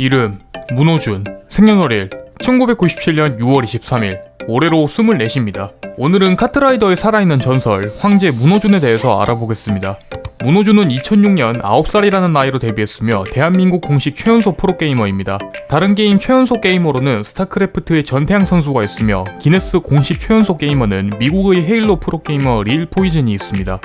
이름 문호준 생년월일 1997년 6월 23일 올해로 24입니다. 오늘은 카트라이더에 살아있는 전설 황제 문호준에 대해서 알아보겠습니다. 문호준은 2006년 9살이라는 나이로 데뷔했으며 대한민국 공식 최연소 프로게이머입니다. 다른 게임 최연소 게이머로는 스타크래프트의 전태양 선수가 있으며 기네스 공식 최연소 게이머는 미국의 헤일로 프로게이머 릴 포이즌이 있습니다.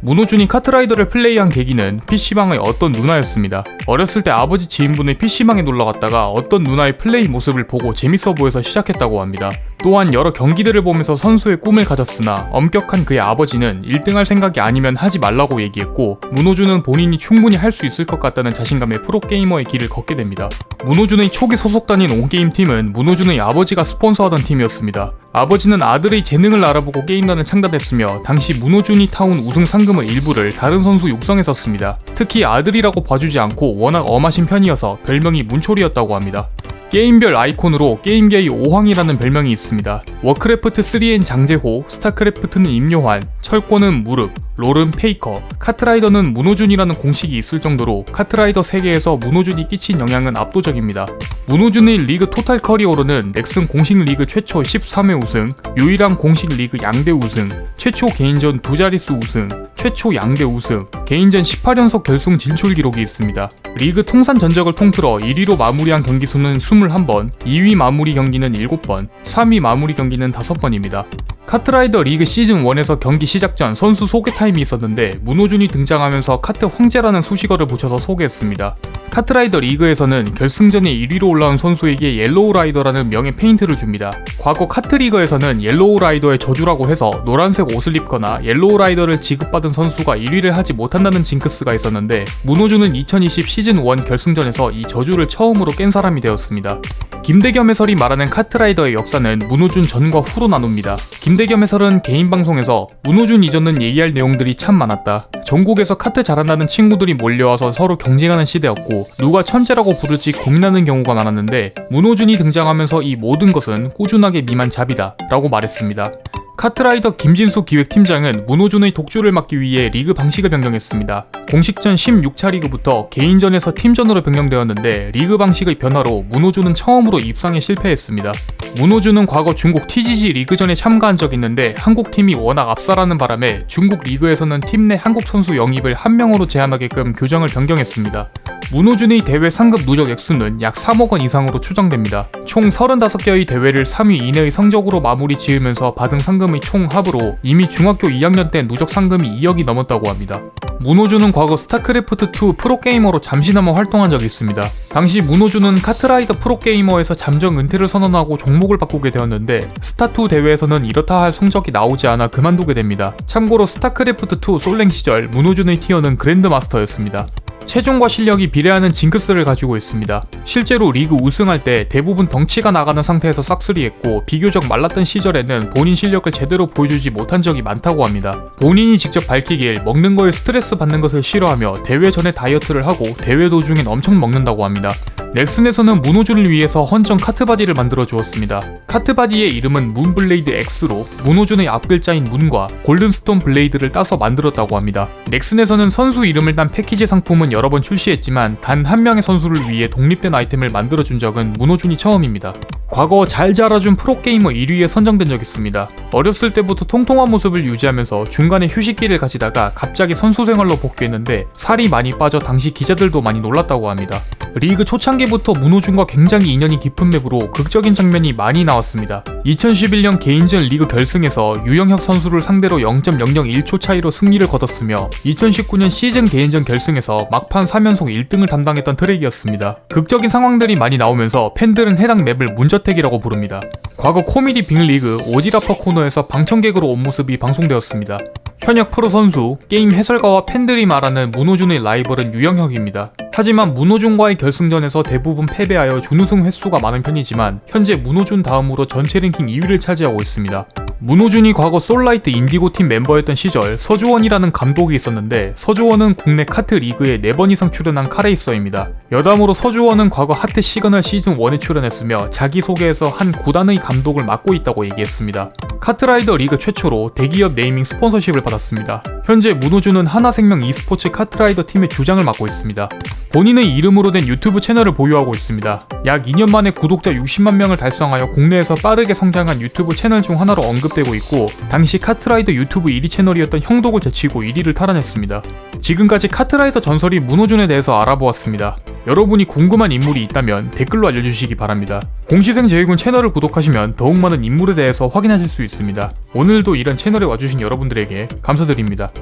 문호준이 카트라이더를 플레이한 계기는 PC방의 어떤 누나였습니다. 어렸을 때 아버지 지인분의 PC방에 놀러 갔다가 어떤 누나의 플레이 모습을 보고 재밌어 보여서 시작했다고 합니다. 또한 여러 경기들을 보면서 선수의 꿈을 가졌으나 엄격한 그의 아버지는 1등할 생각이 아니면 하지 말라고 얘기했고 문호준은 본인이 충분히 할 수 있을 것 같다는 자신감에 프로게이머의 길을 걷게 됩니다. 문호준의 초기 소속단인 온게임 팀은 문호준의 아버지가 스폰서하던 팀이었습니다. 아버지는 아들의 재능을 알아보고 게임단을 창단했으며 당시 문호준이 타온 우승 상금의 일부를 다른 선수 육성에 썼습니다. 특히 아들이라고 봐주지 않고 워낙 엄하신 편이어서 별명이 문초리였다고 합니다. 게임별 아이콘으로 게임계의 오황이라는 별명이 있습니다. 워크래프트 3엔 장재호, 스타크래프트는 임요환, 철권은 무릎, 롤은 페이커, 카트라이더는 문호준이라는 공식이 있을 정도로 카트라이더 세계에서 문호준이 끼친 영향은 압도적입니다. 문호준의 리그 토탈 커리어로는 넥슨 공식 리그 최초 13회 우승, 유일한 공식 리그 양대 우승, 최초 개인전 두 자릿수 우승, 최초 양대 우승, 개인전 18연속 결승 진출 기록이 있습니다. 리그 통산 전적을 통틀어 1위로 마무리한 경기 수는 21번, 2위 마무리 경기는 7번, 3위 마무리 경기는 5번입니다. 카트라이더 리그 시즌 1에서 경기 시작 전 선수 소개 타임이 있었는데 문호준이 등장하면서 카트 황제라는 수식어를 붙여서 소개했습니다. 카트라이더 리그에서는 결승전에 1위로 올라온 선수에게 옐로우 라이더라는 명예 페인트를 줍니다. 과거 카트 리그에서는 옐로우 라이더의 저주라고 해서 노란색 옷을 입거나 옐로우 라이더를 지급받은 선수가 1위를 하지 못한다는 징크스가 있었는데 문호준은 2020 시즌 1 결승전에서 이 저주를 처음으로 깬 사람이 되었습니다. 김대겸 해설이 말하는 카트라이더의 역사는 문호준 전과 후로 나눕니다. 김 대겸 해설은 개인 방송에서 문호준 이전은 얘기할 내용들이 참 많았다. 전국에서 카트 잘한다는 친구들이 몰려와서 서로 경쟁하는 시대였고 누가 천재라고 부를지 고민하는 경우가 많았는데 문호준이 등장하면서 이 모든 것은 꾸준하게 미만 잡이다 라고 말했습니다. 카트라이더 김진수 기획팀장은 문호준의 독주를 막기 위해 리그 방식을 변경했습니다. 공식전 16차 리그부터 개인전에서 팀전으로 변경되었는데 리그 방식의 변화로 문호준은 처음으로 입상에 실패했습니다. 문호준은 과거 중국 TGG 리그전에 참가한 적이 있는데 한국 팀이 워낙 압살하는 바람에 중국 리그에서는 팀 내 한국 선수 영입을 한 명으로 제한하게끔 규정을 변경했습니다. 문호준의 대회 상급 누적 액수는 약 3억 원 이상으로 추정됩니다. 총 35개의 대회를 3위 이내의 성적으로 마무리 지으면서 받은 상금의 총 합으로 이미 중학교 2학년 때 누적 상금이 2억이 넘었다고 합니다. 문호준은 과거 스타크래프트2 프로게이머로 잠시나마 활동한 적이 있습니다. 당시 문호준은 카트라이더 프로게이머에서 잠정 은퇴를 선언하고 종목을 바꾸게 되었는데 스타2 대회에서는 이렇다 할 성적이 나오지 않아 그만두게 됩니다. 참고로 스타크래프트2 솔랭 시절 문호준의 티어는 그랜드마스터였습니다. 체중과 실력이 비례하는 징크스를 가지고 있습니다. 실제로 리그 우승할 때 대부분 덩치가 나가는 상태에서 싹쓸이했고 비교적 말랐던 시절에는 본인 실력을 제대로 보여주지 못한 적이 많다고 합니다. 본인이 직접 밝히길 먹는 거에 스트레스 받는 것을 싫어하며 대회 전에 다이어트를 하고 대회 도중엔 엄청 먹는다고 합니다. 넥슨에서는 문호준을 위해서 헌정 카트바디를 만들어 주었습니다. 카트바디의 이름은 문블레이드 X로 문호준의 앞글자인 문과 골든스톤 블레이드를 따서 만들었다고 합니다. 넥슨에서는 선수 이름을 딴 패키지 상품은 여러 번 출시했지만 단 한 명의 선수를 위해 독립된 아이템을 만들어 준 적은 문호준이 처음입니다. 과거 잘 자라준 프로게이머 1위에 선정된 적 있습니다. 어렸을 때부터 통통한 모습을 유지하면서 중간에 휴식기를 가지다가 갑자기 선수 생활로 복귀했는데 살이 많이 빠져 당시 기자들도 많이 놀랐다고 합니다. 리그 초창기부터 문호준과 굉장히 인연이 깊은 맵으로 극적인 장면이 많이 나왔습니다. 2011년 개인전 리그 결승에서 유영혁 선수를 상대로 0.001초 차이로 승리를 거뒀으며 2019년 시즌 개인전 결승에서 막판 3연속 1등을 담당했던 트랙이었습니다. 극적인 상황들이 많이 나오면서 팬들은 해당 맵을 문저택이라고 부릅니다. 과거 코미디 빅리그 오지라퍼 코너에서 방청객으로 온 모습이 방송되었습니다. 현역 프로 선수, 게임 해설가와 팬들이 말하는 문호준의 라이벌은 유영혁입니다. 하지만 문호준과의 결승전에서 대부분 패배하여 준우승 횟수가 많은 편이지만 현재 문호준 다음으로 전체 랭킹 2위를 차지하고 있습니다. 문호준이 과거 솔라이트 인디고 팀 멤버였던 시절 서주원이라는 감독이 있었는데 서주원은 국내 카트 리그에 4번 이상 출연한 카레이서입니다. 여담으로 서주원은 과거 하트 시그널 시즌 1에 출연했으며 자기소개에서 한 구단의 감독을 맡고 있다고 얘기했습니다. 카트라이더 리그 최초로 대기업 네이밍 스폰서십을 받았습니다. 현재 문호준은 하나생명 e스포츠 카트라이더 팀의 주장을 맡고 있습니다. 본인의 이름으로 된 유튜브 채널을 보유하고 있습니다. 약 2년 만에 구독자 60만 명을 달성하여 국내에서 빠르게 성장한 유튜브 채널 중 하나로 언급되고 있고 당시 카트라이더 유튜브 1위 채널이었던 형독을 제치고 1위를 탈환했습니다. 지금까지 카트라이더 전설이 문호준에 대해서 알아보았습니다. 여러분이 궁금한 인물이 있다면 댓글로 알려주시기 바랍니다. 공시생 제이군 채널을 구독하시면 더욱 많은 인물에 대해서 확인하실 수 있습니다. 오늘도 이런 채널에 와주신 여러분들에게 감사드립니다.